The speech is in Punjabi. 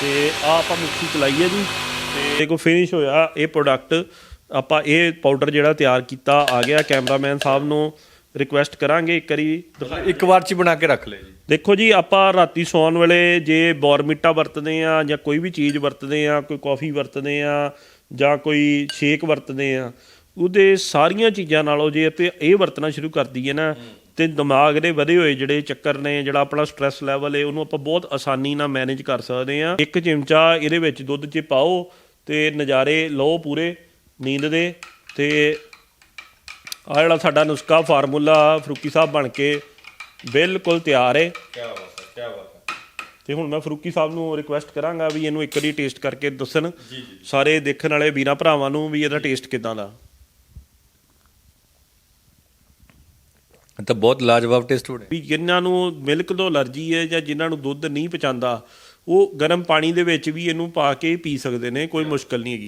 ਤੇ ਆ ਆਪਾਂ ਮਿਕਸੀ ਚਲਾਈ ਹੈ ਜੀ। ਤੇ ਦੇਖੋ ਫਿਨਿਸ਼ ਹੋਇਆ ਇਹ ਪ੍ਰੋਡਕਟ ਆਪਾਂ ਇਹ ਪਾਊਡਰ ਜਿਹੜਾ ਤਿਆਰ ਕੀਤਾ ਆ ਗਿਆ। ਕੈਮਰਾਮੈਨ ਸਾਹਿਬ ਨੂੰ ਰਿਕੁਐਸਟ ਕਰਾਂਗੇ ਇੱਕ ਵਾਰੀ ਇੱਕ ਵਾਰ ਚ ਬਣਾ ਕੇ ਰੱਖ ਲੈ ਜੀ। ਦੇਖੋ ਜੀ ਆਪਾਂ ਰਾਤੀ ਸੌਣ ਵੇਲੇ ਜੇ ਬੋਰਮੀਟਾ ਵਰਤਦੇ ਆ ਜਾਂ ਕੋਈ ਵੀ ਚੀਜ਼ ਵਰਤਦੇ ਆ ਕੋਈ ਕਾਫੀ ਵਰਤਦੇ ਆ ਜਾਂ ਕੋਈ ਸ਼ੇਕ ਵਰਤਦੇ ਆ ਉਹਦੇ ਸਾਰੀਆਂ ਚੀਜ਼ਾਂ ਨਾਲੋਂ ਜੇ ਤੇ ਇਹ ਵਰਤਣਾ ਸ਼ੁਰੂ ਕਰ ਦਈਏ ਨਾ ਤੇ ਦਿਮਾਗ ਦੇ ਵਧੇ ਹੋਏ ਜਿਹੜੇ ਚੱਕਰ ਨੇ ਜਿਹੜਾ ਆਪਣਾ ਸਟ੍ਰੈਸ ਲੈਵਲ ਹੈ ਉਹਨੂੰ ਆਪਾਂ ਬਹੁਤ ਆਸਾਨੀ ਨਾਲ ਮੈਨੇਜ ਕਰ ਸਕਦੇ ਆ ਇੱਕ ਚਮਚਾ ਇਹਦੇ ਵਿੱਚ ਦੁੱਧ 'ਚ ਪਾਓ ਤੇ ਨਜ਼ਾਰੇ ਲਓ ਪੂਰੇ ਨੀਂਦ ਦੇ ਤੇ ਆ ਜਿਹੜਾ ਸਾਡਾ ਨੁਸਖਾ ਫਾਰਮੂਲਾ ਫਰੂਕੀ ਸਾਹਿਬ ਬਣ ਕੇ ਬਿਲਕੁਲ ਤਿਆਰ ਹੈ ਕੀ ਬਾਤ ਹੈ ਕੀ ਬਾਤ ਹੈ। ਤੇ ਹੁਣ ਮੈਂ ਫਰੂਕੀ ਸਾਹਿਬ ਨੂੰ ਰਿਕੁਐਸਟ ਕਰਾਂਗਾ ਵੀ ਇਹਨੂੰ ਇੱਕ ਵਾਰੀ ਟੇਸਟ ਕਰਕੇ ਦੱਸਣ। ਸਾਰੇ ਦੇਖਣ ਵਾਲੇ ਵੀਰਾਂ ਭਰਾਵਾਂ ਨੂੰ ਵੀ ਇਹਦਾ ਟੇਸਟ ਕਿਦਾਂ ਦਾ। ਤਾਂ ਬਹੁਤ ਲਾਜਵਾਬ ਟੇਸਟ ਹੋਣਾ। ਵੀ ਜਿਨ੍ਹਾਂ ਨੂੰ ਮਿਲਕ ਤੋਂ ਅਲਰਜੀ ਹੈ ਜਾਂ ਜਿਨ੍ਹਾਂ ਨੂੰ ਦੁੱਧ ਨਹੀਂ ਪਚਾਂਦਾ ਉਹ ਗਰਮ ਪਾਣੀ ਦੇ ਵਿੱਚ ਵੀ ਇਹਨੂੰ ਪਾ ਕੇ ਪੀ ਸਕਦੇ ਨੇ, ਕੋਈ ਮੁਸ਼ਕਲ ਨਹੀਂ ਹੈਗੀ।